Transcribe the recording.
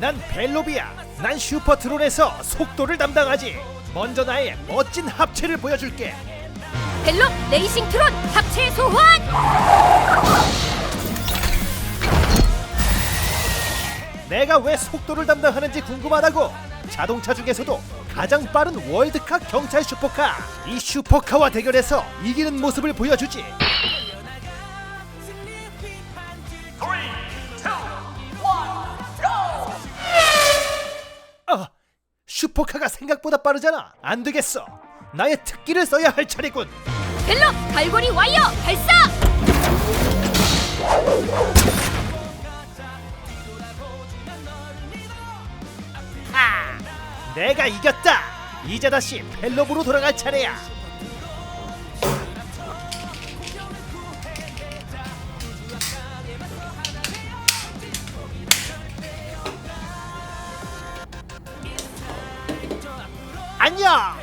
난 벨로비야. 난 슈퍼 트론에서 속도를 담당하지. 먼저 나의 멋진 합체를 보여줄게. 벨로 레이싱 트론 합체 소환! 내가 왜 속도를 담당하는지 궁금하다고. 자동차 중에서도 가장 빠른 월드카 경찰 슈퍼카. 이 슈퍼카와 대결해서 이기는 모습을 보여주지. 슈퍼카가 생각보다 빠르잖아. 안 되겠어. 나의 특기를 써야 할 차례군. 벨로 갈고리 와이어 발사! 하! 내가 이겼다. 이제 다시 펠롭으로 돌아갈 차례야. 안녕.